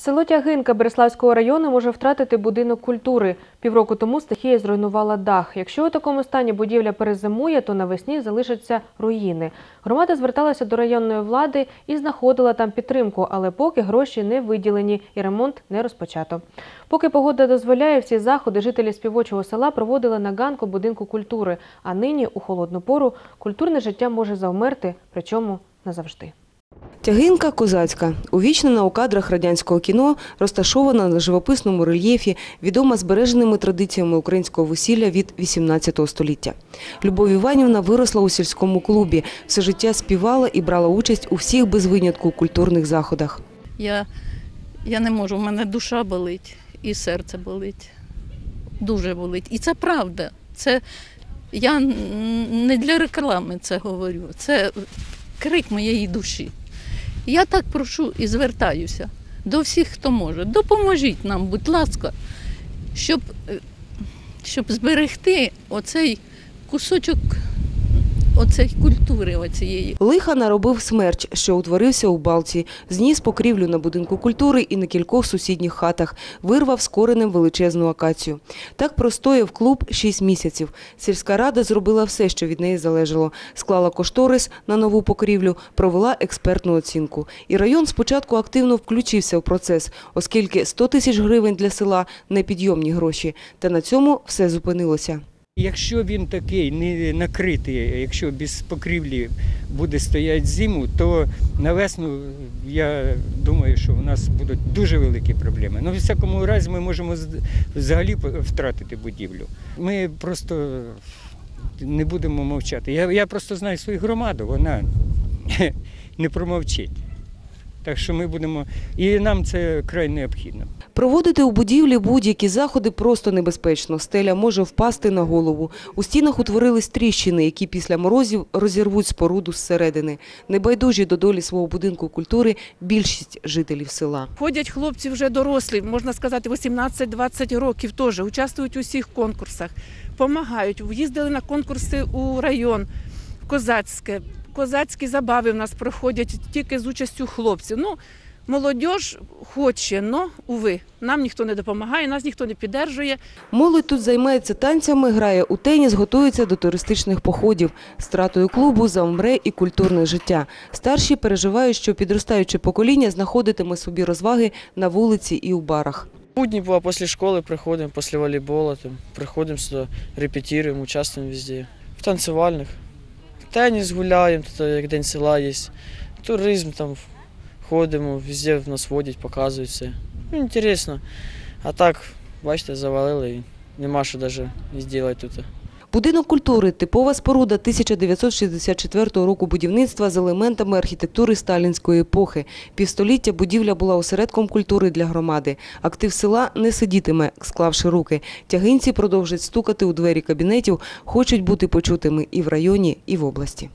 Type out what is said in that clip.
Село Тягинка Береславського району може втратити будинок культури. Півроку тому стихія зруйнувала дах. Якщо у такому стані будівля перезимує, то навесні залишаться руїни. Громада зверталася до районної влади і знаходила там підтримку, але поки гроші не виділені і ремонт не розпочато. Поки погода дозволяє, всі заходи жителі співочого села проводили на ганку будинку культури. А нині, у холодну пору, культурне життя може завмерти, причому назавжди. Тягинка козацька, увічнена у кадрах радянського кіно, розташована на живописному рельєфі, відома збереженими традиціями українського весілля від XVIII століття. Любов Іванівна виросла у сільському клубі, все життя співала і брала участь у всіх без винятку культурних заходах. Я, я не можу, в мене душа болить і серце болить. Дуже болить. І це правда. Це я не для реклами це говорю. Це крик моєї душі. Я так прошу і звертаюся до всіх, хто може. Допоможіть нам, будь ласка, щоб, е, щоб зберегти оцей кусочок оцей культури оцієї. Лиха наробив смерч, що утворився у Балці, зніс покрівлю на будинку культури і на кількох сусідніх хатах, вирвав з коренем величезну акацію. Так простояв клуб шість місяців. Сільська рада зробила все, що від неї залежало. Склала кошторис на нову покрівлю, провела експертну оцінку. І район спочатку активно включився в процес, оскільки 100 тисяч гривень для села – непідйомні гроші. Та на цьому все зупинилося. Якщо він такий не накритий, якщо без покрівлі буде стояти зиму, то на весну я думаю, що у нас будуть дуже великі проблеми. Ну, в всякому разі, ми можемо взагалі втратити будівлю. Ми просто не будемо мовчати. Я, я просто знаю свою громаду, вона не промовчить. Так що ми будемо. І нам це край необхідно. Проводити у будівлі будь-які заходи просто небезпечно. Стеля може впасти на голову. У стінах утворились тріщини, які після морозів розірвуть споруду зсередини. Небайдужі до долі свого будинку культури більшість жителів села. Ходять хлопці вже дорослі, можна сказати, 18-20 років теж, участвують у всіх конкурсах, допомагають. Їздили на конкурси у район, в Козацьке Козацькі забави в нас проходять тільки з участю хлопців. Ну, молодь хоче, але, уви, нам ніхто не допомагає, нас ніхто не підтримує. Молодь тут займається танцями, грає у теніс, готується до туристичних походів. Стратою клубу завмре і культурне життя. Старші переживають, що підростаюче покоління знаходитиме собі розваги на вулиці і у барах. Будни бывает, после школы приходим, после волейбола, там, приходим сюда, репетируем, участвуем везде. В танцевальных. Теніс гуляємо, тут як день села є. Туризм там ходимо, везде нас водять, показують все. Ну, інтересно. А так, бачите, завалили і нема що навіть зробити тут. Будинок культури – типова споруда 1964 року будівництва з елементами архітектури сталінської епохи. Півстоліття будівля була осередком культури для громади. Актив села не сидітиме, склавши руки. Тягинці продовжать стукати у двері кабінетів, хочуть бути почутими і в районі, і в області.